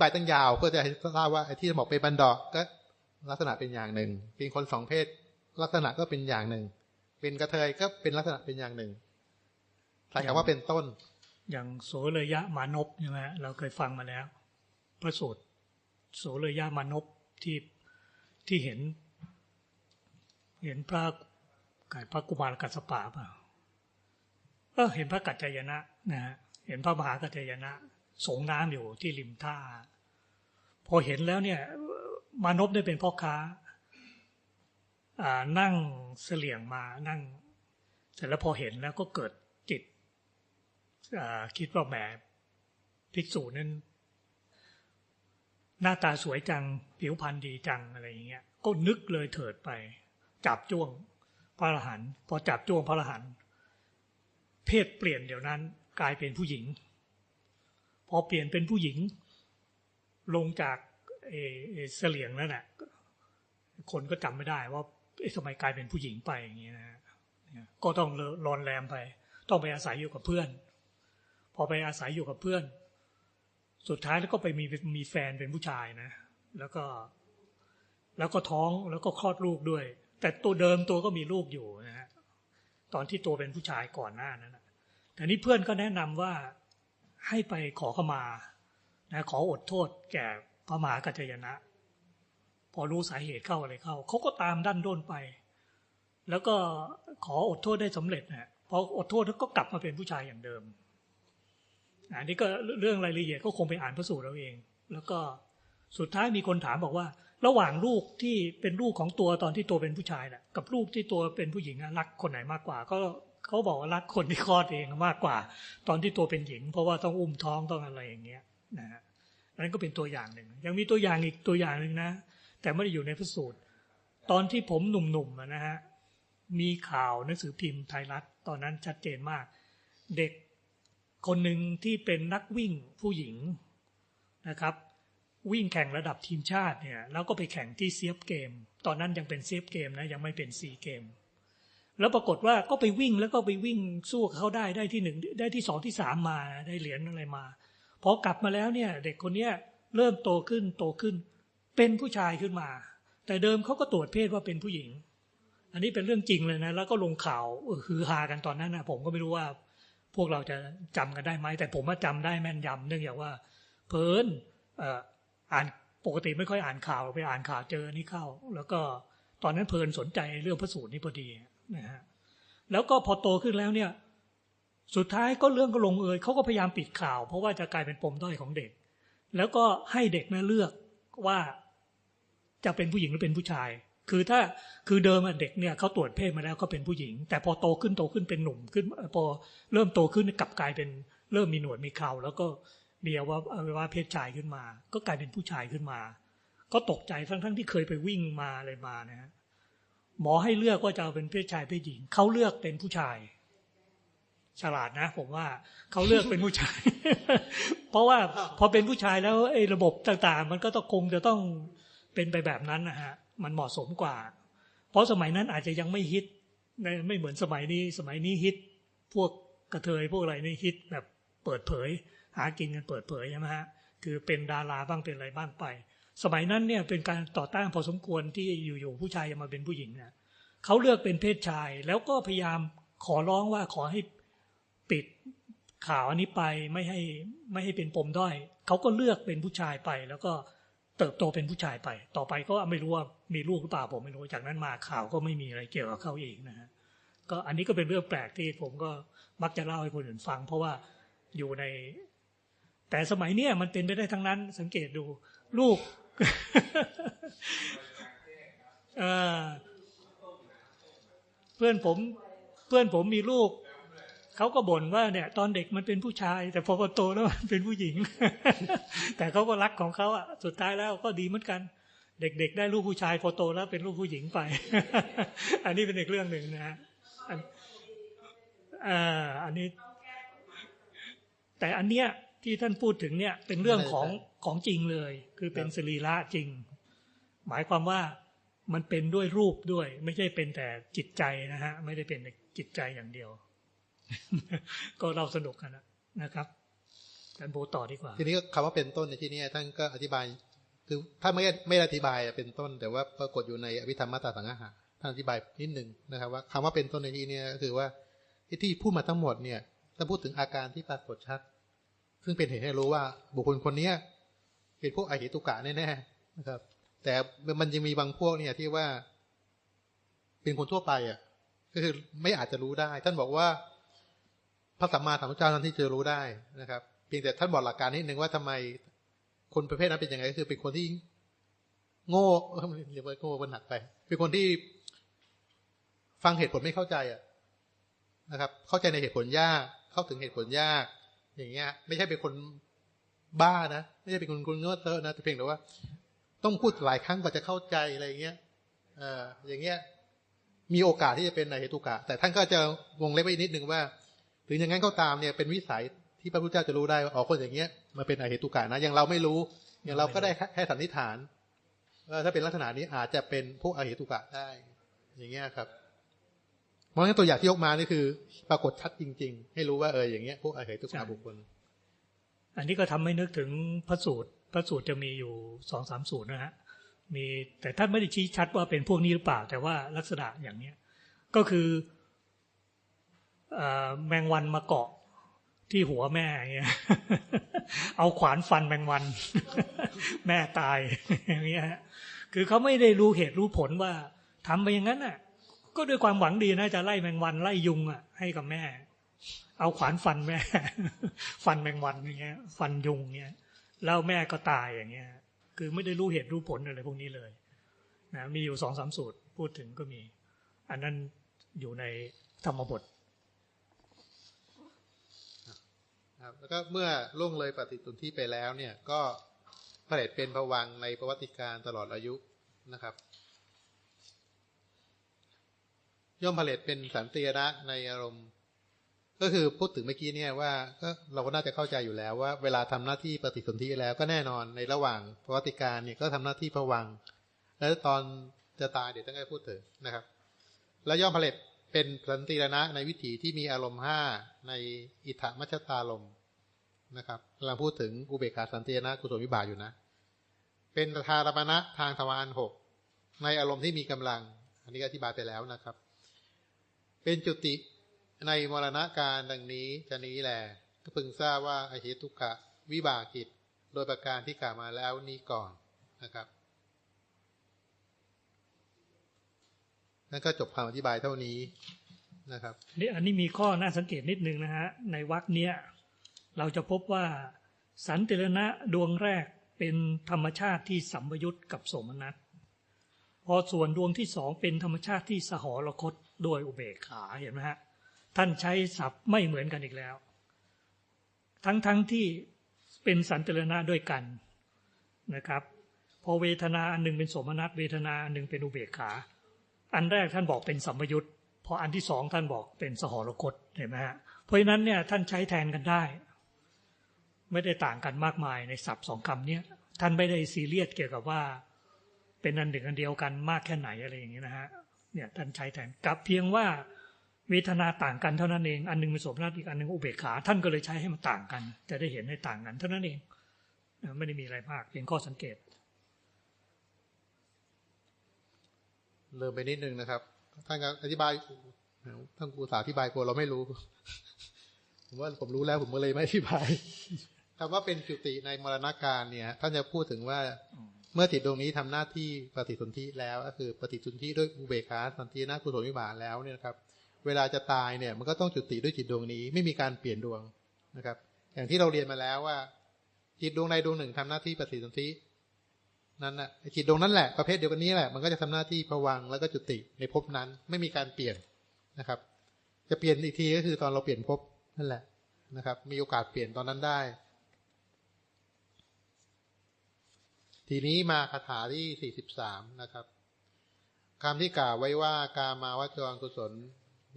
บายตั้งยาวเพื่อจะให้ทราบว่าไอ้ที่บอกเป็นบันดอกก็ลักษณะเป็นอย่างหนึ่ง เป็นคนสองเพศ ลักษณะก็เป็นอย่างหนึ่ง เป็นกระเทยก็เป็นลักษณะเป็นอย่างหนึ่งใส่คำว่าเป็นต้น อย่างโสเลยะมานพใช่ไหมเราเคยฟังมาแล้ว พระสูตรโสเลยะมานพที่ที่เห็น เห็นพระกายพระกุมารกัสปะเปล่าเออเห็นพระกัจจยนะนะฮะเห็นพระมหากัจจยนะสงน้ำอยู่ที่ริมท่า พอเห็นแล้วเนี่ย มานพได้เป็นพ่อค้า อ่านั่งเสลี่ยงมานั่ง เสร็จแล้วพอเห็นแล้วก็เกิดจิตคิดว่าแหมภิกษุนั้นหน้าตาสวยจัง ผิวพรรณดีจังอะไรอย่างเงี้ย ก็นึกเลยเถิดไป จับจ้วงพระอรหันต์พอจับจ้วงพระอรหันต์เพศเปลี่ยนเดี๋ยวนั้น กลายเป็นผู้หญิง พอเปลี่ยนเป็นผู้หญิง ลงจากเอเสลียงแล้วน่ะคนก็จำไม่ได้ว่าทำไมกลายเป็นผู้หญิงไปอย่างเงี้ยนะก็ต้องรอนแรมไป ต้องไปอาศัยอยู่กับเพื่อน พอไปอาศัยอยู่กับเพื่อน สุดท้ายแล้วก็ไปมีมีแฟนเป็นผู้ชายนะ แล้วก็ แล้วก็ท้องแล้วก็คลอดลูกด้วย แต่ตัวเดิมตัวก็มีลูกอยู่นะฮะตอนที่ตัวเป็นผู้ชายก่อนหน้านั้นนะแต่นี้เพื่อนก็แนะนำว่าให้ไปขอขมา นะขออดโทษแก่พระมหากัจจยนะ พอรู้สาเหตุเข้าอะไรเข้าเขาก็ตามดันด้นไป แล้วก็ขออดโทษได้สำเร็จนะพออดโทษแล้วก็กลับมาเป็นผู้ชายอย่างเดิมอันนี้ก็เรื่องรายละเอียดก็คงไปอ่านพระสูตรเราเอง แล้วก็สุดท้ายมีคนถามบอกว่า ระหว่างลูกที่เป็นลูกของตัวตอนที่ตัวเป็นผู้ชายนะกับลูกที่ตัวเป็นผู้หญิงรักคนไหนมากกว่า ก็เขาบอกว่ารักคนที่คลอดเองมากกว่า ตอนที่ตัวเป็นหญิง เพราะว่าต้องอุ้มท้องต้องอะไรอย่างเงี้ย นะฮะนั้นก็เป็นตัวอย่างหนึ่ง ยังมีตัวอย่างอีกตัวอย่างหนึ่งนะ แต่ไม่ได้อยู่ในพระสูตร ตอนที่ผมหนุ่มๆนะฮะ มีข่าวหนังสือพิมพ์ไทยรัฐ ตอนนั้นชัดเจนมาก เด็กคนหนึ่งที่เป็นนักวิ่งผู้หญิงนะครับ วิ่งแข่งระดับทีมชาติเนี่ย แล้วก็ไปแข่งที่เซียบเกม ตอนนั้นยังเป็นเซียบเกมนะยังไม่เป็นซีเกม แล้วปรากฏว่าก็ไปวิ่งแล้วก็ไปวิ่งสู้เขาได้ได้ที่หนึ่งได้ที่สองที่สามมาได้เหรียญอะไรมา พอกลับมาแล้วเนี่ย เด็กคนนี้เริ่มโตขึ้นโตขึ้น เป็นผู้ชายขึ้นมา แต่เดิมเขาก็ตรวจเพศว่าเป็นผู้หญิง อันนี้เป็นเรื่องจริงเลยนะ แล้วก็ลงข่าวฮือฮากันตอนนั้นนะผมก็ไม่รู้ว่า พวกเราจะจำกันได้ไหมแต่ผมว่าจำได้แม่นยำเนื่องจากว่า เพลินอ่านปกติไม่ค่อยอ่านข่าวไปอ่านข่าวเจอนี่เข้า แล้วก็ตอนนั้นเพลินสนใจเรื่องพระสูตรนี่พอดีนะฮะแล้วก็พอโตขึ้นแล้วเนี่ย สุดท้ายก็เรื่องก็ลงเอยเขาก็พยายามปิดข่าว เพราะว่าจะกลายเป็นปมด้อยของเด็ก แล้วก็ให้เด็กนะเลือกว่าจะเป็นผู้หญิงหรือเป็นผู้ชาย คือถ้าคือเดิมเด็กเนี่ยเขาตรวจเพศมาแล้วก็เป็นผู้หญิง แต่พอโตขึ้นโตขึ้นเป็นหนุ่มขึ้น พอเริ่มโตขึ้นกลับกลายเป็นเริ่มมีหนวดมีเคราแล้วก็มีอวัยวะเพศชายขึ้นมา ก็กลายเป็นผู้ชายขึ้นมา ก็ตกใจทั้งทั้งที่เคยไปวิ่งมาอะไรมานะฮะหมอให้เลือกว่าจะเป็นเพศชายเพศหญิงเขาเลือกเป็นผู้ชาย ฉลาดนะ ผมว่าเขาเลือกเป็นผู้ชาย เพราะว่าพอเป็นผู้ชายแล้วไอ้ระบบต่างๆ มันก็ต้องคงจะต้องเป็นไปแบบนั้นนะฮะมันเหมาะสมกว่า เพราะสมัยนั้นอาจจะยังไม่ฮิตไม่เหมือนสมัยนี้สมัยนี้ฮิต พวกกระเทยพวกอะไรนี่ฮิตแบบเปิดเผย หากินกันเปิดเผยใช่ไหมฮะคือเป็นดาราบ้างเป็นอะไรบ้างไป สมัยนั้นเนี่ยเป็นการต่อต้านพอสมควรที่อยู่ๆผู้ชายจะมาเป็นผู้หญิงเนี่ยเขาเลือกเป็นเพศชายแล้วก็พยายามขอร้องว่าขอให้ ปิดข่าวอันนี้ไปไม่ให้ไม่ให้เป็นปมด้อยเขาก็เลือกเป็นผู้ชายไป แล้วก็เติบโตเป็นผู้ชายไป ต่อไปก็ไม่รู้ว่ามีลูกหรือเปล่าผมไม่รู้จากนั้นมาข่าวก็ไม่มีอะไรเกี่ยวกับเขาเองนะฮะก็อันนี้ก็เป็นเรื่องแปลกที่ผมก็มักจะเล่าให้คนอื่นฟัง เพราะว่าอยู่ใน แต่สมัยเนี้ยมันเป็นไปได้ทั้งนั้น สังเกตดูลูกเพื่อนผม เพื่อนผมมีลูก เขาก็บ่นว่าเนี่ย ตอนเด็กมันเป็นผู้ชาย แต่พอโตแล้วมันเป็นผู้หญิง แต่เขาก็รักของเขาอะสุดท้ายแล้วก็ดีเหมือนกัน เด็กๆ ได้ลูกผู้ชายพอโตแล้วเป็นลูกผู้หญิงไป อันนี้เป็นอีกเรื่องหนึ่งนะฮะอ่าอันนี้ แต่อันเนี้ยที่ท่านพูดถึงเนี่ย เป็นเรื่องของของจริงเลย คือเป็นสรีระจริง หมายความว่ามันเป็นด้วยรูปด้วย ไม่ใช่เป็นแต่จิตใจนะฮะ ไม่ได้เป็นจิตใจอย่างเดียว ก็เราสนุกกันนะครับอาจารย์โบต่อดีกว่า ทีนี้คำว่าเป็นต้นในที่นี้ท่านก็อธิบาย คือถ้าไม่ไม่อธิบายเป็นต้น แต่ว่าปรากฏอยู่ในอภิธรรมมาตาสังหะท่านอธิบายนิดหนึ่งนะครับ ว่าคำว่าเป็นต้นในที่นี้ก็คือว่าที่ที่พูดมาทั้งหมดเนี่ยถ้าพูดถึงอาการที่ปรากฏชัด ซึ่งเป็นเหตุให้รู้ว่าบุคคลคนเนี้ยเป็นพวกอหิตุกะแน่ๆนะครับ แต่มันยังมีบางพวกเนี่ยที่ว่าเป็นคนทั่วไปอะก็คือไม่อาจจะรู้ได้ ท่านบอกว่า พระสัมมาสัมพุทธเจ้าท่านที่จะรู้ได้นะครับ เพียงแต่ท่านบอกหลักการนิดนึงว่าทำไมคนประเภทนั้นเป็นยังไงก็คือเป็นคนที่ โง่เอ้ยเรียกว่าโง่มันหนักไป เป็นคนที่ฟังเหตุผลไม่เข้าใจอะนะครับ เข้าใจในเหตุผลยาก เข้าถึงเหตุผลยาก อย่างเงี้ย ไม่ใช่เป็นคนบ้านะไม่ใช่เป็นคนคนโง่เตอะนะแต่เพียงแต่ว่า ต้องพูดหลายครั้งกว่าจะเข้าใจอะไรอย่างเงี้ยเอออย่างเงี้ย มีโอกาสที่จะเป็นในเหตุกะ แต่ท่านก็จะวงเล็บไว้นิดนึงว่า ถึงอย่างนั้นก็ตามเนี่ยเป็นวิสัยที่พระพุทธเจ้าจะรู้ได้ว่าอ๋อคนอย่างเงี้ยมาเป็นอเหตุกะนะอย่างเราไม่รู้ อย่างเราก็ได้แค่สันนิษฐานว่าถ้าเป็นลักษณะนี้อาจจะเป็นพวกอเหตุกะได้ อย่างเงี้ยครับเพราะฉะนั้นตัวอย่างที่ยกมานี่คือ ปรากฏชัดจริง ๆ ให้รู้ว่าเอออย่างเงี้ยพวกอเหตุกะบุคคล อันนี้ก็ทำให้นึกถึงพระสูตรพระสูตรจะมีอยู่สองสามสูตรนะฮะมีแต่ท่านไม่ได้ชี้ชัดว่าเป็นพวกนี้หรือเปล่า แต่ว่าลักษณะอย่างเนี้ยก็คือเออ แมงวันมาเกาะที่หัวแม่อย่างเงี้ย เอาขวานฟันแมงวัน แม่ตายอย่างเงี้ยฮะคือเขาไม่ได้รู้เหตุรู้ผลว่าทำไปอย่างนั้นน่ะ ก็ด้วยความหวังดีนะจะไล่แมงวันไล่ยุงอะ ให้กับแม่ เอาขวานฟันแม่ ฟันแมงวันอย่างเงี้ย ฟันยุงเงี้ยแล้วแม่ก็ตายอย่างเงี้ย คือไม่ได้รู้เหตุรู้ผลอะไรพวกนี้เลยนะมีอยู่สองสามสูตรพูดถึงก็มี อันนั้นอยู่ในธรรมบท ครับแล้วก็เมื่อล่วงเลยปฏิสนธิไปแล้วเนี่ยก็ผลิตเป็นภวังในประวัติการตลอดอายุนะครับ ย่อมผลิตเป็นสันติระในอารมณ์ ก็คือพูดถึงเมื่อกี้เนี่ยว่าก็เราก็น่าจะเข้าใจอยู่แล้วว่า เวลาทำหน้าที่ปฏิสนธิแล้วก็แน่นอนในระหว่างประวัติการเนี่ยก็ทำหน้าที่ภวัง แล้วตอนจะตายเดี๋ยวต้องให้พูดถึงนะครับ แล้วย่อมผลิต เป็นสันติระนะในวิถีที่มีอารมณ์ห้าในอิทธมัชตารมนะครับกำลังพูดถึงอุเบกขาสันติระนะกุศลวิบากอยู่นะ เป็นทารมณะทางทวารหกในอารมณ์ที่มีกำลัง อันนี้อธิบายไปแล้วนะครับ เป็นจุติในมรณะการดังนี้จะนี้แหละก็พึงทราบว่าอเหตุกะวิบากกิจ โดยประการที่กล่าวมาแล้วนี้ก่อนนะครับ นั่นก็จบคำอธิบายเท่านี้นะครับนี่อันนี้มีข้อน่าสังเกตนิดนึงนะฮะในวรรคเนี้ยเราจะพบว่าสันติรณะดวงแรกเป็นธรรมชาติที่สัมยุตกับสมนัตพอส่วนดวงที่สองเป็นธรรมชาติที่สหรคตโดยอุเบกขาเห็นไหมฮะท่านใช้ศัพท์ไม่เหมือนกันอีกแล้ว ทั้งๆทที่เป็นสันติรณะด้วยกันนะครับ พอเวทนาอันหนึ่งเป็นสมนัตเวทนาอันหนึ่งเป็นอุเบกขา อันแรกท่านบอกเป็นสัมยุตพออันที่สองท่านบอกเป็นสหรคตเห็นไหมฮะเพราะฉะนั้นเนี่ยท่านใช้แทนกันได้ ไม่ได้ต่างกันมากมายในศัพท์สองคำเนี้ยท่านไม่ได้ซีเรียสเกี่ยวกับว่า เป็นอันหนึ่งอันเดียวกันมากแค่ไหนอะไรอย่างเงี้ยนะฮะเนี่ยท่านใช้แทนกับเพียงว่าเวทนาต่างกันเท่านั้นเองอันหนึงเป็นสมนัตอีกอันหนึงอุเบกขา ท่านก็เลยใช้ให้มันต่างกัน จะได้เห็นให้ต่างกันเท่านั้นเองไม่ได้มีอะไรมากเป็นข้อสังเกต เริ่มไปนิดนึงนะครับท่านก็อธิบายท่านครูสาอธิบายกลัวเราไม่รู้ ผมว่าผมรู้แล้วผมก็เลยไม่อธิบายคำว่าเป็นจุติในมรณการเนี่ยท่านจะพูดถึงว่าเมื่อจิตดวงนี้ทำหน้าที่ปฏิสนธิแล้ว ก็คือปฏิสนธิด้วยอุเบกขาสันตินากุศลวิบากแล้วเนี่ยนะครับ เวลาจะตายเนี่ยมันก็ต้องจุติด้วยจิตดวงนี้ไม่มีการเปลี่ยนดวงนะครับ อย่างที่เราเรียนมาแล้วว่า จิตดวงใดดวงหนึ่งทำหน้าที่ปฏิสนธิ นั้นน่ะไอ้จิตดวงนั้นแหละประเภทเดียวกันนี้แหละมันก็จะทำหน้าที่ผวังแล้วก็จุติในภพนั้นไม่มีการเปลี่ยนนะครับ จะเปลี่ยนอีกทีก็คือตอนเราเปลี่ยนภพนั่นแหละนะครับ มีโอกาสเปลี่ยนตอนนั้นได้ ทีนี้มาคาถาที่สี่สิบสามนะครับคำที่กล่าวไว้ว่ากามาวจรกุศล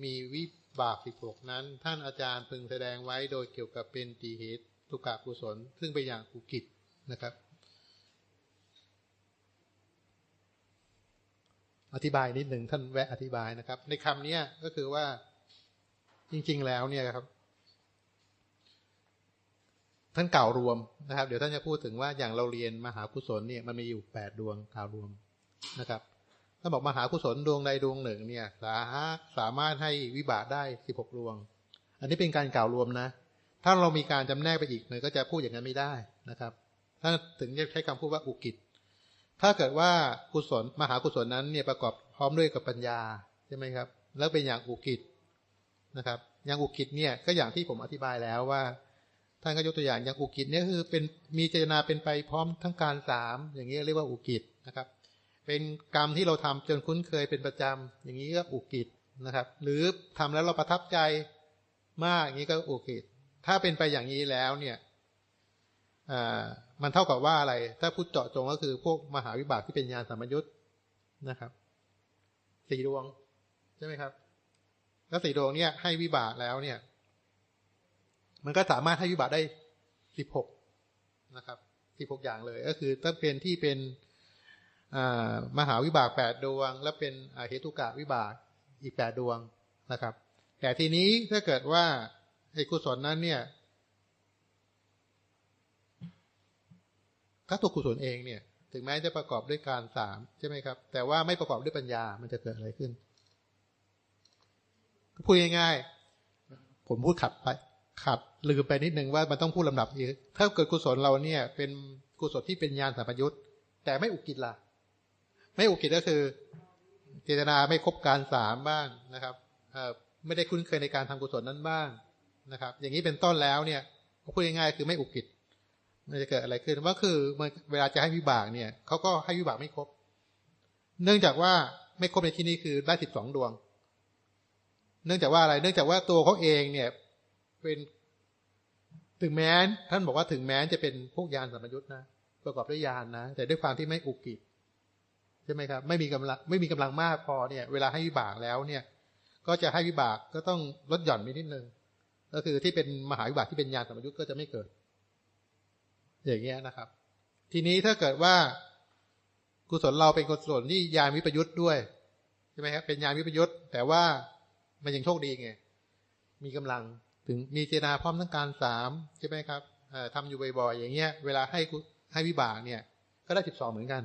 มีวิบากสิบหกนั้น ท่านอาจารย์พึงแสดงไว้โดยเกี่ยวกับเป็นตีเหตุทุกขกุศล ซึ่งเป็นอย่างกุกิจนะครับ อธิบายนิดหนึ่งท่านแวะอธิบายนะครับ ในคำนี้ก็คือว่าจริง ๆ แล้วเนี่ยครับ ท่านกล่าวรวมนะครับ เดี๋ยวท่านจะพูดถึงว่าอย่างเราเรียนมหากุศลเนี่ยมันมีอยู่แปดดวงกล่าวรวมนะครับท่านบอกมหากุศลดวงใดดวงหนึ่ง เนี่ย สาสามารถให้วิบากได้สิบหกดวง อันนี้เป็นการกล่าวรวมนะ ถ้าเรามีการจำแนกไปอีกมันก็จะพูดอย่างนั้นไม่ได้นะครับ ถ้าถึงจะใช้คำพูดว่าอุกิจ ถ้าเกิดว่ากุศลมหากุศลนั้นเนี่ยประกอบพร้อมด้วยกับปัญญาใช่ไหมครับ แล้วเป็นอย่างอุกิจนะครับ อย่างอุกิจเนี่ยก็อย่างที่ผมอธิบายแล้วว่าท่านก็ยกตัวอย่างอย่างอุกิจเนี่ยคือเป็นมีเจตนาเป็นไปพร้อมทั้งการสามอย่างนี้เรียกว่าอุกิจนะครับ เป็นกรรมที่เราทำจนคุ้นเคยเป็นประจำอย่างนี้ก็อุกิจนะครับ หรือทำแล้วเราประทับใจมากอย่างนี้ก็อุกิจถ้าเป็นไปอย่างนี้แล้วเนี่ย มันเท่ากับว่าอะไร ถ้าพูดเจาะจงก็คือพวกมหาวิบากที่เป็นญาณสัมยุตนะครับ สี่ดวง ใช่ไหมครับ แล้วสี่ดวงเนี่ย ให้วิบากแล้วเนี่ย มันก็สามารถให้วิบากได้สิบหกนะครับสิบหกอย่างเลย ก็คือถ้าเป็นที่เป็นมหาวิบากแปดดวง แล้วเป็นเหตุกะวิบากอีกแปดดวงนะครับ แต่ทีนี้ถ้าเกิดว่าไอ้กุศลนั้นเนี่ย ถ้าตัวกุศลเองเนี่ย ถึงแม้จะประกอบด้วยการสามใช่ไหมครับ แต่ว่าไม่ประกอบด้วยปัญญามันจะเกิดอะไรขึ้นพูดง่ายๆผมพูดขัดไปขัดลืมไปนิดนึงว่ามันต้องพูดลำดับอีกถ้าเกิดกุศลเราเนี่ย เป็นกุศลที่เป็นญาณสัมปยุตแต่ไม่อุกิจละไม่อุกิจก็คือ เจตนาไม่ครบการสามบ้างนะครับไม่ได้คุ้นเคยในการทำกุศลนั้นบ้างนะครับ อย่างนี้เป็นต้นแล้วเนี่ยพูดง่ายๆคือไม่อุกิจ มันจะเกิดอะไรขึ้นว่าคือเวลาจะให้วิบากเนี่ยเขาก็ให้วิบากไม่ครบ เนื่องจากว่าไม่ครบในที่นี้คือได้สิบสองดวง เนื่องจากว่าอะไรเนื่องจากว่าตัวเขาเองเนี่ยเป็นถึงแม้นท่านบอกว่าถึงแม้นจะเป็นพวกยานสัมยุทธ์นะประกอบด้วยยานนะ แต่ด้วยความที่ไม่อุกิจใช่ไหมครับไม่มีกำลังไม่มีกำลังมากพอเนี่ย เวลาให้วิบากแล้วเนี่ย ก็จะให้วิบากก็ต้องลดหย่อนไปนิดนึงก็คือที่เป็นมหาวิบากที่เป็นยานสัมยุทธ์ก็จะไม่เกิด อย่างเงี้ยนะครับ ทีนี้ถ้าเกิดว่ากุศลเราเป็นกุศลที่ยานวิปยุทธ์ด้วยใช่ไหมครับเป็นยานวิปยุทธ์แต่ว่ามันยังโชคดีไง มีกำลังถึงมีเจตนาพร้อมทั้งการสามใช่ไหมครับทำอยู่บ่อยๆอย่างเงี้ย เวลาให้ให้วิบากเนี่ย ก็ได้สิบสองเหมือนกัน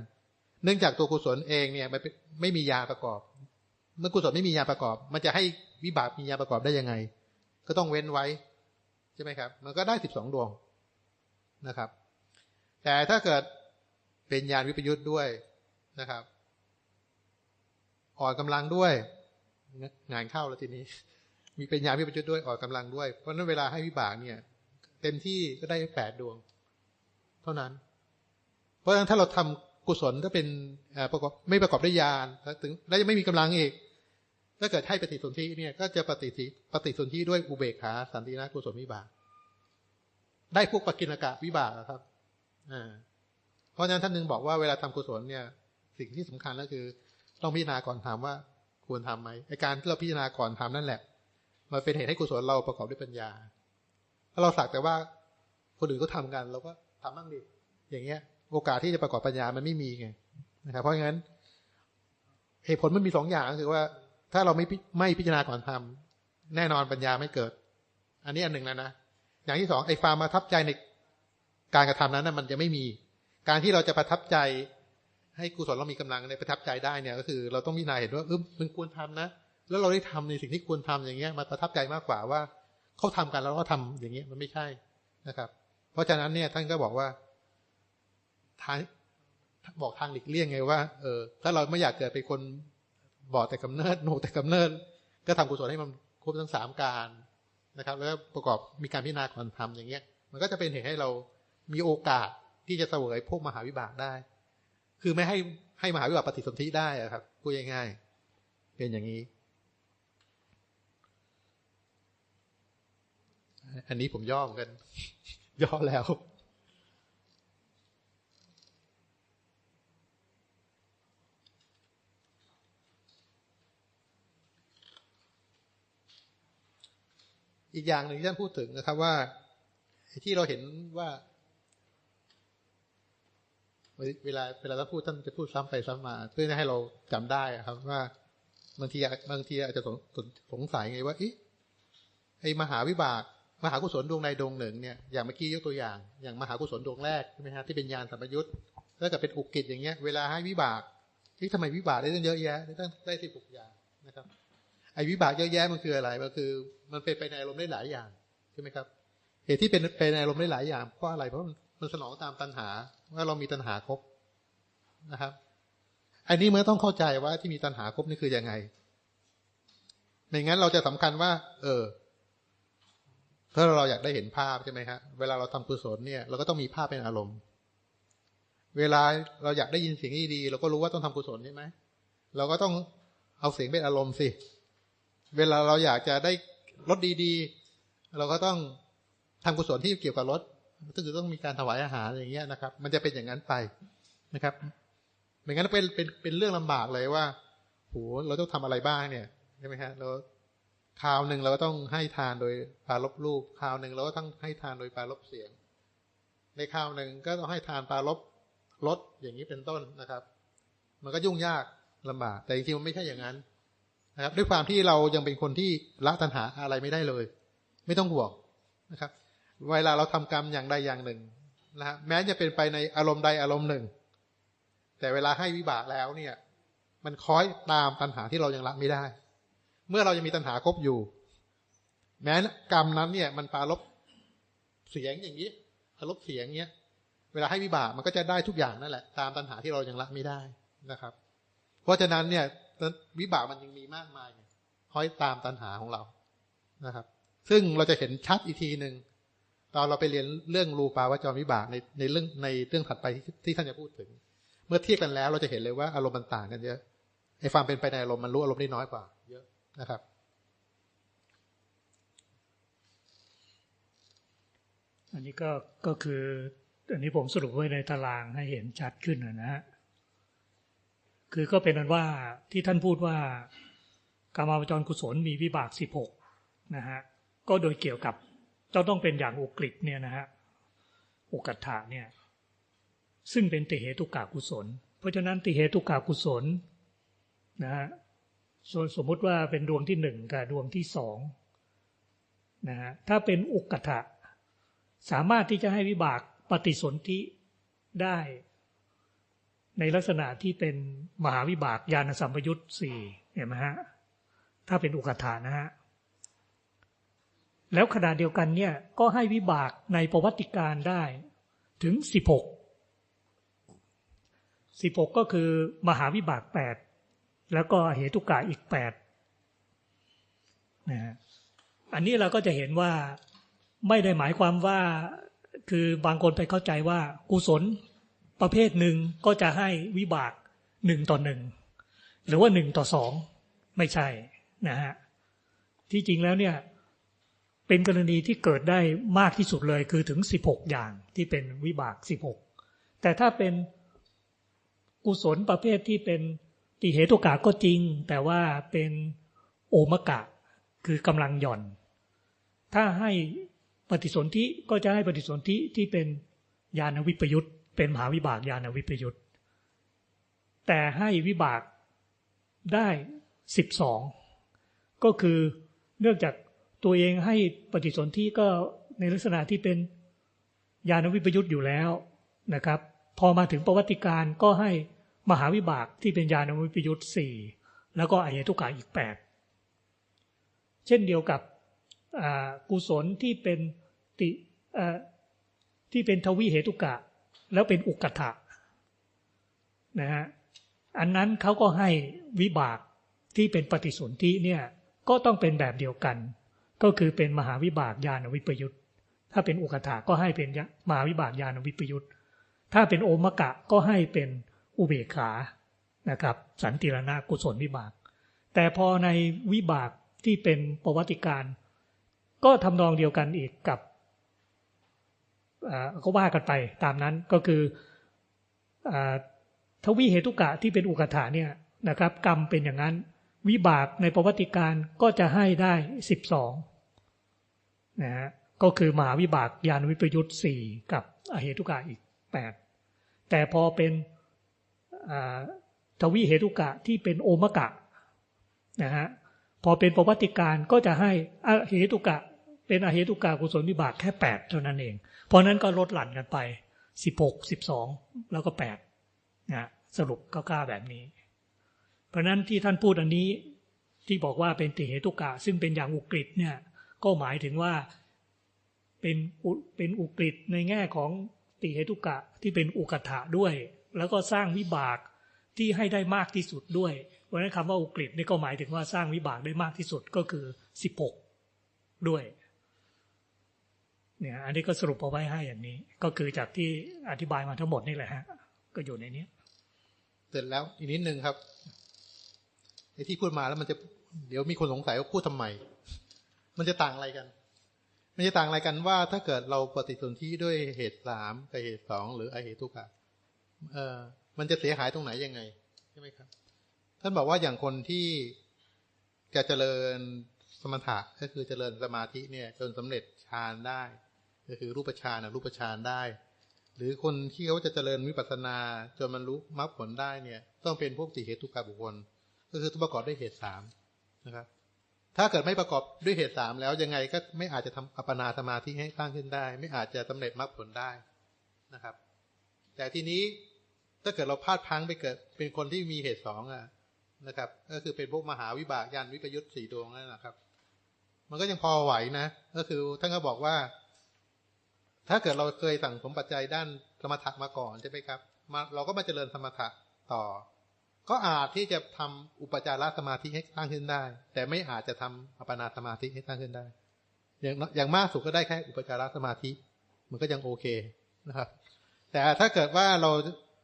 เนื่องจากตัวกุศลเองเนี่ยมันไม่มียาประกอบ เมื่อกุศลไม่มียาประกอบ มันจะให้วิบากมียาประกอบได้ยังไง ก็ต้องเว้นไว้ใช่ไหมครับ มันก็ได้สิบสองดวงนะครับ แต่ถ้าเกิดเป็นยานวิปยุทธ์ด้วยนะครับ อ่อนกำลังด้วย งานเข้าแล้วทีนี้ มีเป็นยานวิปยุทธ์ด้วยอ่อนกำลังด้วย เพราะนั้นเวลาให้วิบากเนี่ย เต็มที่ก็ได้แปดดวง เท่านั้น เพราะฉะนั้นถ้าเราทำกุศลถ้าเป็นประกอบไม่ประกอบด้วยยานถึงแล้วยังไม่มีกำลังอีกถ้าเกิดให้ปฏิสนธิเนี่ยก็จะปฏิสิปฏิสนธิด้วยอุเบกขาสันตินะกุศลวิบาก ได้พวกปกินกะวิบากครับ เพราะฉะนั้นท่านหนึ่งบอกว่าเวลาทำกุศลเนี่ย สิ่งที่สำคัญก็คือ ต้องพิจารณาก่อนถามว่าควรทํำไหมไอการที่เราพิจารณาก่อนทำนั่นแหละมันเป็นเหตุให้กุศลเราประกอบด้วยปัญญา ถ้าเราสักแต่ว่าคนอื่นก็ทำกันเราก็ทำบ้างดิอย่างเงี้ย โอกาสที่จะประกอบปัญญามันไม่มีไงนะครับ เพราะงั้นเหตุผลมันมีสองอย่างคือว่า ถ้าเราไม่ไม่พิจารณาก่อนทำแน่นอนปัญญาไม่เกิด อันนี้อันหนึ่งแล้วนะอย่างที่สองไอ้ฟาร์มาทับใจใน การกระทำนั้นมันจะไม่มี การที่เราจะประทับใจ ให้กุศลเรามีกำลังในประทับใจได้เนี่ย ก็คือเราต้องพิจารณาเห็นว่าเออมันควรทำนะ แล้วเราได้ทำในสิ่งที่ควรทำอย่างเงี้ยมาประทับใจมากกว่าว่าเขาทำกันแล้วก็ทำอย่างเงี้ยมันไม่ใช่นะครับ เพราะฉะนั้นเนี่ยท่านก็บอกว่าทางบอกทางหลีกเลี่ยงไงว่าเออถ้าเราไม่อยากเกิดเป็นคนบอดแต่กำเนิดโนแต่กำเนิด ก็ทำกุศลให้มันครบทั้งสามการนะครับ แล้วประกอบมีการพิจารณาก่อนทำอย่างเงี้ย มันก็จะเป็นเหตุให้เรา มีโอกาสที่จะเสวยพวกมหาวิบากได้ คือไม่ให้ให้มหาวิบากปฏิสนธิได้ครับพูดง่ายๆเป็นอย่างนี้ อันนี้ผมย่อมกัน ย่อแล้วอีกอย่างหนึ่งที่ท่านพูดถึงนะครับว่าที่เราเห็นว่า เวลาเวลาเราพูดท่านจะพูดซ้ำไปซ้ำมา เพื่อให้เราจำได้ครับ ว่าบางทีบางทีอาจจะสงสัยไงว่าอีไอมหาวิบาก มหากุศลดวงใดดวงหนึ่งเนี่ยอย่างเมื่อกี้ยกตัวอย่าง อย่างมหากุศลดวงแรกใช่ไหมฮะที่เป็นญาณสัมปยุตแล้วก็เป็นอุกิจอย่างเงี้ย เวลาให้วิบากที่ทำไมวิบากได้ตั้งเยอะแยะได้ตั้งได้สิบหกอย่างนะครับ ไอ้วิบากเยอะแยะมันคืออะไรมันคือ มันเป็นไปในอารมณ์ได้หลายอย่างใช่ไหมครับเหตุที่เป็นไปในอารมณ์ได้หลายอย่างเพราะอะไรเพราะมัน มันสนองตามตัณหา ว่าเรามีตัณหาครบนะครับ อันนี้เมื่อต้องเข้าใจว่าที่มีตัณหาครบนี่คือยังไงไม่งั้นเราจะสำคัญว่า เออถ้าเราอยากได้เห็นภาพใช่ไหมครับเวลาเราทำกุศลเนี่ยเราก็ต้องมีภาพเป็นอารมณ์ เวลาเราอยากได้ยินเสียงที่ดี เราก็รู้ว่าต้องทำกุศลใช่ไหมเราก็ต้องเอาเสียงเป็นอารมณ์สิ เวลาเราอยากจะได้รถดีๆ เราก็ต้องทำกุศลที่เกี่ยวกับรถ ก็คือต้องมีการถวายอาหารอย่างเงี้ยนะครับ มันจะเป็นอย่างนั้นไปนะครับไม่งั้นเป็นเป็นเป็นเรื่องลำบากเลยว่าโหเราต้องทำอะไรบ้างเนี่ยใช่ไหมฮะเราคราวหนึ่งเราก็ต้องให้ทานโดยปาลบรูปคราวหนึ่งเราก็ต้องให้ทานโดยปาลบเสียง ในคราวหนึ่งก็ต้องให้ทานปาลบรถอย่างนี้เป็นต้นนะครับ มันก็ยุ่งยากลำบากแต่จริงๆมันไม่ใช่อย่างนั้นนะครับ ด้วยความที่เรายังเป็นคนที่ละตัณหาอะไรไม่ได้เลย ไม่ต้องห่วงนะครับ เวลาเราทำกรรมอย่างใดอย่างหนึ่งนะฮะแม้จะเป็นไปในอารมณ์ใดอารมณ์หนึ่ง แต่เวลาให้วิบากแล้วเนี่ย มันคล้อยตามตัณหาที่เรายังละไม่ได้ เมื่อเรายังมีตัณหาครบอยู่ แม้กรรมนั้นเนี่ย มันปาลบเสียงอย่างนี้ปาลบเสียงเนี้ย เวลาให้วิบากมันก็จะได้ทุกอย่างนั่นแหละ ตามตัณหาที่เรายังละไม่ได้นะครับ เพราะฉะนั้นเนี่ยวิบากมันยังมีมากมายคอยตามตัณหาของเรานะครับ ซึ่งเราจะเห็นชัดอีกทีหนึ่ง ตอนเราไปเรียนเรื่องรูปาวจรวิบากในในเรื่องในเรื่องถัดไปที่ที่ท่านจะพูดถึง เมื่อเทียบกันแล้วเราจะเห็นเลยว่าอารมณ์มันต่างกันเยอะไอ้ความเป็นไปในอารมณ์มันรู้อารมณ์ได้น้อยกว่า เยอะนะครับ อันนี้ก็ก็คือ อันนี้ผมสรุปไว้ในตารางให้เห็นชัดขึ้นนะฮะคือก็เป็นนั้นว่าที่ท่านพูดว่ากรรมาวจรกุศลมีวิบากสิบหกนะฮะก็โดยเกี่ยวกับ จะต้องเป็นอย่างอุกฤษเนี่ยนะฮะอุกัฏฐาเนี่ย ซึ่งเป็นติเหตุกากุศล เพราะฉะนั้นติเหตุกากุศลนะฮะสมมุติว่าเป็นดวงที่หนึ่งกับดวงที่สองนะฮะถ้าเป็นอุกถะสามารถที่จะให้วิบากปฏิสนธิได้ ในลักษณะที่เป็นมหาวิบากญาณสัมปยุตสี่เห็นไหมฮะถ้าเป็นอุกถานะฮะ แล้วขณะเดียวกันเนี่ยก็ให้วิบากในประวัติการได้ถึงสิบหกสิบหกก็คือมหาวิบากแปดแล้วก็เหตุกะอีกแปดนะอันนี้เราก็จะเห็นว่าไม่ได้หมายความว่าคือบางคนไปเข้าใจว่ากุศลประเภทหนึ่งก็จะให้วิบากหนึ่งต่อหนึ่งหรือว่าหนึ่งต่อสองไม่ใช่นะฮะที่จริงแล้วเนี่ย เป็นกรณีที่เกิดได้มากที่สุดเลยคือถึงสิบหกอย่างที่เป็นวิบากสิบหกแต่ถ้าเป็นกุศลประเภทที่เป็นติเหตุกาก็จริง แต่ว่าเป็นโอมกะ คือกำลังหย่อน ถ้าให้ปฏิสนธิก็จะให้ปฏิสนธิที่เป็นญาณวิปยุตเป็นมหาวิบากญาณวิปยุตแต่ให้วิบากได้สิบสองก็คือเนื่องจาก ตัวเองให้ปฏิสนธิก็ในลักษณะที่เป็นญาณวิปยุตอยู่แล้วนะครับ พอมาถึงประวัติการก็ให้มหาวิบากที่เป็นญาณวิปยุตสี่แล้วก็อายทุกขาอีกแปดเช่นเดียวกับกุศลที่เป็นติที่เป็นทวีเหตุกะ แล้วเป็นอุกถะนะฮะอันนั้นเขาก็ให้วิบากที่เป็นปฏิสนธิเนี่ยก็ต้องเป็นแบบเดียวกัน ก็คือเป็นมหาวิบากญาณวิปยุตถ้าเป็นอุกถะก็ให้เป็นมหาวิบากญาณวิปยุตถ้าเป็นโอมกะก็ให้เป็นอุเบกขานะครับ สันติรณะกุศลวิบาก แต่พอในวิบากที่เป็นประวัติการ ก็ทำนองเดียวกันอีกกับก็ว่ากันไปตามนั้นก็คืออทวีเหตุกะที่เป็นอุกถาเนี่ยนะครับ กรรมเป็นอย่างนั้น วิบากในประวัติการก็จะให้ได้สิบสองนะฮะก็คือมหาวิบากยานวิปยุตสี่กับอเหตุกะอีกแปดแต่พอเป็นทวีเหตุกะที่เป็นโอมกะนะฮะพอเป็นประวัติการก็จะให้อเหตุกะ เป็นอเหตุกากุศลวิบากแค่แปดเท่านั้นเอง เพราะนั้นก็ลดหลั่นกันไปสิบหกสิบสองแล้วก็แปดนะสรุปก็กล้าแบบนี้ ราะนั้นที่ท่านพูดอันนี้ที่บอกว่าเป็นติเหตุกะ ซึ่งเป็นอย่างอุกฤษเนี่ย ก็หมายถึงว่าเป็นเป็นอุกฤษในแง่ของติเหตุกะที่เป็นอุกถะด้วย แล้วก็สร้างวิบากที่ให้ได้มากที่สุดด้วยเพราะนั้นคำว่าอุกฤษนี่ก็หมายถึงว่าสร้างวิบากได้มากที่สุดก็คือสิบหกด้วยเนี่ยอันนี้ก็สรุปเอาไว้ให้อย่างนี้ ก็คือจากที่อธิบายมาทั้งหมดนี่แหละฮะ ก็อยู่ในนี้เสร็จแล้วอีกนิดนึงครับ อ้ที่พูดมาแล้วมันจะเดี๋ยวมีคนสงสัยว่าพูดทำไม มันจะต่างอะไรกัน มันจะต่างอะไรกันว่าถ้าเกิดเราปฏิสนธิด้วยเหตุสามกับเหตุสองหรืออเหตุทุกข์เออมันจะเสียหายตรงไหนยังไงใช่ไหมครับ ท่านบอกว่าอย่างคนที่จะเจริญสมถะก็คือเจริญสมาธิเนี่ยจนสำเร็จฌานได้ ก็คือรูปฌานรูปฌานได้ หรือคนที่เขาจะเจริญวิปัสสนาจนมันรู้มรรคผลได้เนี่ย ต้องเป็นพวกติเหตุทุกขบุคคล ก็คือประกอบด้วยเหตุสามนะครับ ถ้าเกิดไม่ประกอบด้วยเหตุสามแล้วยังไงก็ไม่อาจจะทำอัปปนาสมาธิให้ตั้งขึ้นได้ ไม่อาจจะสำเร็จมรรคผลได้นะครับ แต่ทีนี้ถ้าเกิดเราพลาดพังไปเกิด เป็นคนที่มีเหตุสองอะนะครับ ก็คือเป็นพวกมหาวิบากยันวิปยุทธ์สี่ดวงนั่นแหละครับ มันก็ยังพอไหวนะ ก็คือท่านก็บอกว่า ถ้าเกิดเราเคยสั่งสมปัจจัยด้านสมถะมาก่อนใช่ไหมครับมาเราก็มาเจริญสมถะต่อ ก็อาจที่จะทำอุปจารสมาธิให้ตั้งขึ้นได้ แต่ไม่อาจจะทำอัปปนาสมาธิให้ตั้งขึ้นได้ อย่างอย่างมากสุดก็ได้แค่อุปจารสมาธิ มันก็ยังโอเคนะครับ แต่ถ้าเกิดว่าเรา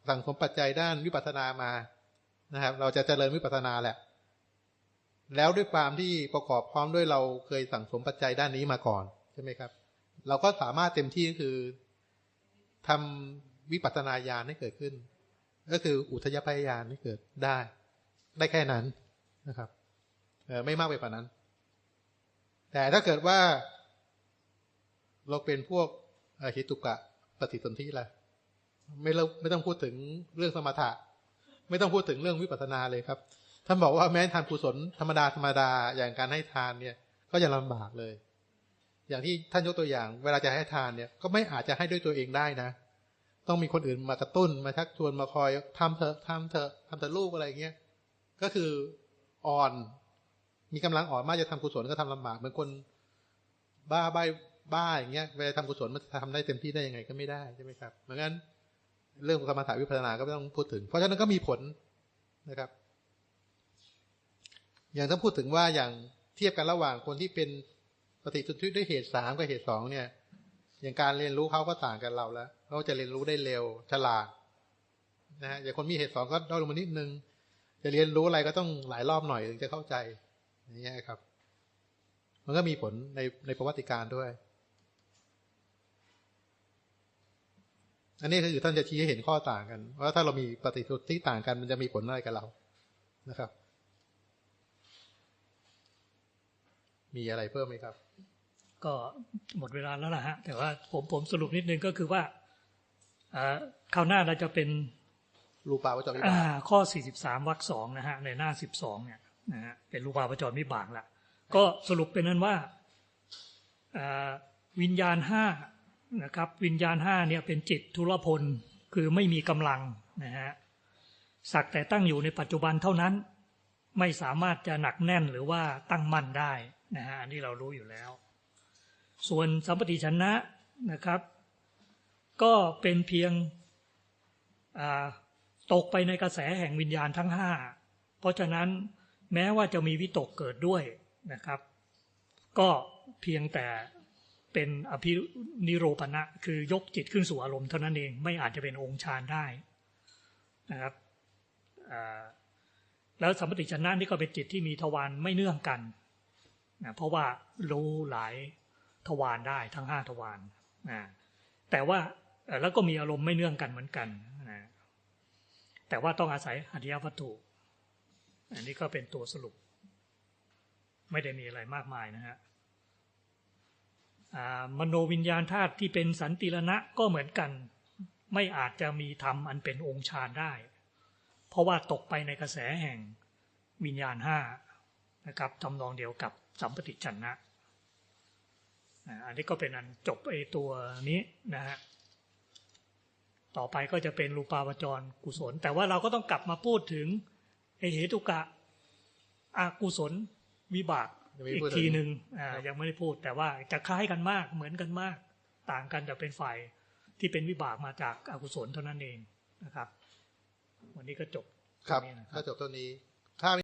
สั่งสมปัจจัยด้านวิปัสสนามานะครับ เราจะเจริญวิปัสสนาแหละ แล้วด้วยความที่ประกอบพร้อมด้วยเราเคยสั่งสมปัจจัยด้านนี้มาก่อนใช่ไหมครับ เราก็สามารถเต็มที่ก็คือทำวิปัสสนาญาณให้เกิดขึ้น ก็คืออุทยพยายานให้เกิดได้ ได้แค่นั้นนะครับออไม่มากไปกว่านั้น แต่ถ้าเกิดว่า เราเป็นพวกหิตุกะปฏิสนธิละไม่เราไม่ต้องพูดถึงเรื่องสมถะ ไม่ต้องพูดถึงเรื่องวิปัสสนาเลยครับท่านบอกว่าแม้ทานกุศลธรรมดาธรรมดาอย่างการให้ทานเนี่ย ก็ยังลำบากเลย อย่างที่ท่านยกตัวอย่าง เวลาจะให้ทานเนี่ย ก็ไม่อาจจะให้ด้วยตัวเองได้นะ ต้องมีคนอื่นมากระตุ้นมาชักชวนมาคอยทำเถอะทำเถอะทำเถอะลูกอะไรเงี้ยก็คืออ่อน มีกำลังอ่อนมากจะทำกุศลก็ทำลำบากเหมือนคนบ้าใบบ้าอย่างเงี้ยเวลาทำกุศลมันทำได้เต็มที่ได้ยังไงก็ไม่ได้ใช่ไหมครับเหมือนกันเรื่องกรรมฐานวิปัสสนาก็ไม่ต้องพูดถึง เพราะฉะนั้นก็มีผลนะครับ อย่างถ้าพูดถึงว่าอย่างเทียบกันระหว่างคนที่เป็นปฏิสุทธิด้วยเหตุสามกับเหตุสองเนี่ย อย่างการเรียนรู้เขาก็ต่างกันเราแล้ว เขาจะเรียนรู้ได้เร็วฉลาดนะฮะอย่างคนมีเหตุสองก็ด้อยลงมานิดนึง จะเรียนรู้อะไรก็ต้องหลายรอบหน่อยถึงจะเข้าใจอย่างเงี้ยครับ มันก็มีผลในในประวัติการด้วย อันนี้คือท่านจะชี้ให้เห็นข้อต่างกันว่าถ้าเรามีปฏิสุทธิต่างกันมันจะมีผลอะไรกับเรานะครับ มีอะไรเพิ่มไหมครับ ก็หมดเวลาแล้วล่ะฮะ แต่ว่าผมผมสรุปนิดนึงก็คือว่า คราวหน้าเราจะเป็นรูปาวจรวิบากข้อ 43วรรคสองนะฮะในหน้า 12 เนี่ยนะฮะเป็นรูปาวจรวิบากละก็สรุปเป็นนั้นว่าวิญญาณห้านะครับ วิญญาณห้าเนี่ยเป็นจิตทุรพลคือไม่มีกำลังนะฮะสักแต่ตั้งอยู่ในปัจจุบันเท่านั้น ไม่สามารถจะหนักแน่นหรือว่าตั้งมั่นได้นะฮะอันนี้เรารู้อยู่แล้ว ส่วนสัมปติชนะนะครับ ก็เป็นเพียงตกไปในกระแสแห่งวิญญาณทั้งห้าเพราะฉะนั้นแม้ว่าจะมีวิตกเกิดด้วยนะครับ ก็เพียงแต่เป็นอภินิโรปณะคือยกจิตขึ้นสู่อารมณ์เท่านั้นเองไม่อาจจะเป็นองค์ฌานได้นะครับแล้วสัมปติชนะนี่ก็เป็นจิตที่มีทวารไม่เนื่องกันนะเพราะว่ารู้หลายทวารได้ทั้งห้าทวารนะแต่ว่า แล้วก็มีอารมณ์ไม่เนื่องกันเหมือนกันนะแต่ว่าต้องอาศัยอริยวัตถุ อันนี้ก็เป็นตัวสรุป ไม่ได้มีอะไรมากมายนะฮะมโนวิญญาณธาตุที่เป็นสันติรณะก็เหมือนกัน ไม่อาจจะมีธรรมอันเป็นองค์ฌานได้ เพราะว่าตกไปในกระแสแห่งวิญญาณห้านะครับทำนองเดียวกับสัมปติชนะอันนี้ก็เป็นอันจบไอ้ตัวนี้นะฮะ ต่อไปก็จะเป็นรูปาวจรกุศล แต่ว่าเราก็ต้องกลับมาพูดถึงไอเหตุกะอากุศลวิบากยังไม่อีกพูดถึงทีหนึ่งอ่ายังไม่ได้พูด แต่ว่าจะคล้ายกันมากเหมือนกันมาก ต่างกันแต่เป็นฝ่ายที่เป็นวิบากมาจากอากุศลเท่านั้นเองนะครับ วันนี้ก็จบครับตงนี้นะก็จบต้นนี้